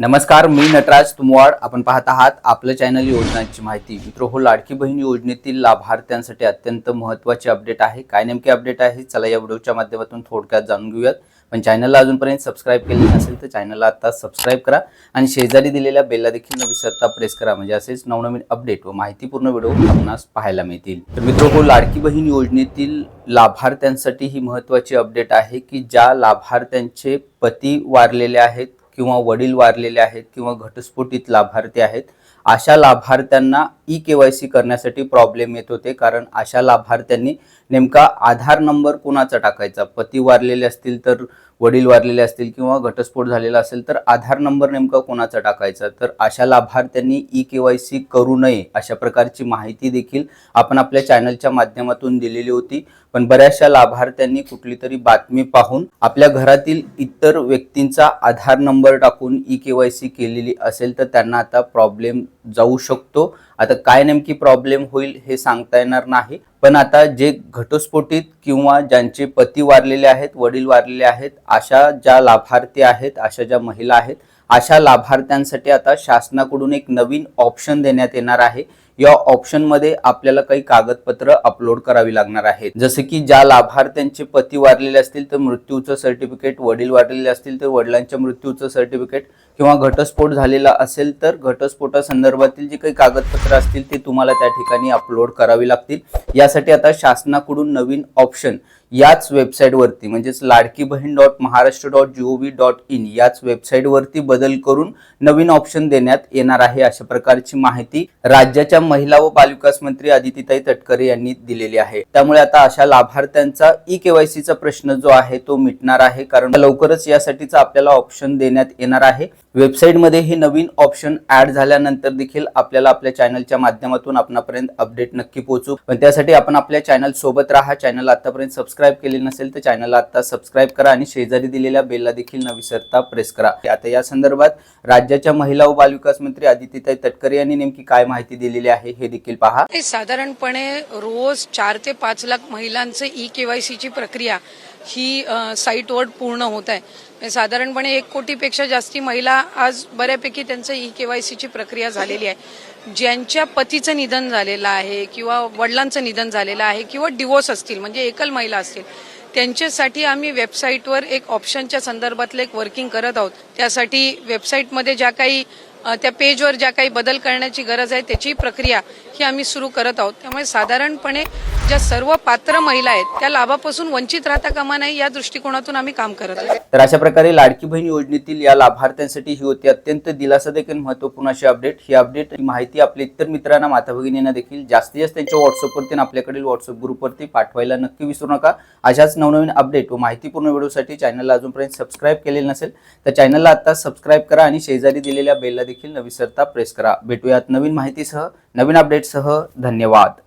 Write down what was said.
नमस्कार मी नटराज तुमवाड. आपण पाहत आहात आपलं चॅनल योजनांची माहिती. मित्र हो लाडकी बहीण योजनेतील लाभार्थ्यांसाठी अत्यंत महत्त्वाचे अपडेट आहे. काय नेमके अपडेट आहे? चला या व्हिडिओच्या माध्यमातून थोडक्यात जाणून घेऊयात. पण चॅनलला अजूनपर्यंत सबस्क्राईब केले नसेल तर चॅनलला आता सबस्क्राईब करा आणि शेजारी दिलेल्या बेलला देखील न विसरता प्रेस करा. म्हणजे असेच नवनवीन अपडेट व माहितीपूर्ण व्हिडिओ आपणास पाहायला मिळतील. तर मित्र हो लाडकी बहीण योजनेतील लाभार्थ्यांसाठी ही महत्त्वाची अपडेट आहे की ज्या लाभार्थ्यांचे पती वारलेले आहेत किंवा वडील वारलेले आहेत किंवा घटस्फोटित लाभार्थी आहेत अशा लाभार्थ्यांना ई के वाय सी करण्यासाठी प्रॉब्लेम येत होते. कारण अशा लाभार्थ्यांनी नेमका आधार नंबर कोणाचा टाकायचा? पती वारलेले असतील तर वडील वारलेले असतील किंवा घटस्फोट झालेला असेल तर आधार नंबर नेमका कोणाचा टाकायचा? तर अशा लाभार्थ्यांनी ई के वाय सी करू नये अशा प्रकारची माहिती देखील आपण आपल्या चॅनलच्या माध्यमातून दिलेली होती. पण बऱ्याचशा लाभार्थ्यांनी कुठली तरी बातमी पाहून आपल्या घरातील इतर व्यक्तींचा आधार नंबर टाकून ई के वाय सी केलेली असेल तर त्यांना आता प्रॉब्लेम जाऊ शकतो. आता काय नेमकी प्रॉब्लेम होईल हे सांगता येणार नाही. पण आता जे घटस्फोटीत किंवा ज्यांचे पती वारलेले आहेत वडील वारलेले आहेत अशा ज्या लाभार्थी आहेत अशा ज्या महिला आहेत अशा लाभार्थ्यांसाठी आता शासनाकडून एक नवीन ऑप्शन देण्यात येणार आहे. या ऑप्शनमध्ये आपल्याला काही कागदपत्र अपलोड करावी लागणार आहेत. जसे की ज्या लाभार्थ्यांचे पती वारलेले असतील तर मृत्यूचं सर्टिफिकेट वडील वारलेले असतील तर वडिलांच्या मृत्यूचं सर्टिफिकेट किंवा घटस्फोट झालेला असेल तर घटस्फोटासंदर्भातील जे काही कागदपत्र असतील ते तुम्हाला त्या ठिकाणी अपलोड करावी लागतील. यासाठी आता शासनाकडून नवीन ऑप्शन याच वेबसाईटवरती म्हणजेच Ladki Bahin dot Maharashtra dot G O V dot in याच वेबसाईटवरती बदल करून नवीन ऑप्शन देण्यात येणार आहे अशा प्रकारची माहिती राज्याच्या महिला व बालविकास मंत्री आदितीताई तटकरे यांनी दिलेली आहे. त्यामुळे आता अशा लाभार्थ्यांचा ई केवायसीचा प्रश्न जो आहे तो मिटणार आहे. कारण लवकरच यासाठीचा आपल्याला ऑप्शन देण्यात येणार आहे. वेबसाईटमध्ये हे नवीन ऑप्शन ऍड झाल्यानंतर देखील आपल्याला आपल्या चॅनलच्या माध्यमातून आपणापर्यंत अपडेट नक्की पोहोचू. पण त्यासाठी आपण आपल्या चॅनल सोबत राहा. चॅनल आतापर्यंत सबस्क्राईब केले नसेल तर चॅनलला आता सबस्क्राईब करा आणि शेजारी दिलेल्या बेलला देखील न विसरता प्रेस करा. आता या संदर्भात राज्याच्या महिला व बालविकास मंत्री आदितीताई तटकरे यांनी नेमकी काय माहिती दिलेली आहे? हे देखील पहा. हे साधारणपणे रोज चार ते पाच लाख महिलांचे ई केवायसीची प्रक्रिया ही साईटवर पूर्ण होत आहे. म्हणजे साधारणपणे एक कोटीपेक्षा जास्ती महिला आज बऱ्यापैकी त्यांचं ई केवायसीची प्रक्रिया झालेली आहे. ज्यांच्या पतीचं निधन झालेलं आहे किंवा वडिलांचं निधन झालेलं आहे किंवा डिवोर्स असतील म्हणजे एकल महिला असतील त्यांच्यासाठी आम्ही वेबसाईटवर एक ऑप्शनच्या संदर्भातलं एक वर्किंग करत आहोत. त्यासाठी वेबसाईटमध्ये ज्या काही त्या पेजवर ज्या काही बदल करण्याची गरज आहे त्याची प्रक्रिया ही आम्ही सुरू करत आहोत. त्यामुळे साधारणपणे ज्या सर्व पात्र महिला आहेत त्या लाभापासून वंचित राहता कामा नाही या दृष्टिकोनातून आम्ही काम करत आहोत. तर अशा प्रकारे लाडकी बहीण योजनेतील या लाभार्थ्यांसाठी ही होती अत्यंत दिलासा देखील महत्त्वपूर्ण अशी अपडेट ही अपडेट ही माहिती आपल्या इतर मित्रांना माता भगिनींना देखील जास्तीत जास्त त्यांच्या व्हॉट्सअपवरती आपल्याकडील व्हॉट्सअप ग्रुपवरती पाठवायला नक्की विसरू नका. अशाच नवनवीन अपडेट व माहितीपूर्ण व्हिडिओसाठी चॅनलला अजूनपर्यंत सबस्क्राईब केलेलं नसेल तर चॅनलला आता सबस्क्राईब करा आणि शेजारी दिलेल्या बेलला देखील न विसरता प्रेस करा. भेटूयात नवीन माहितीसह नवीन अपडेटसह धन्यवाद.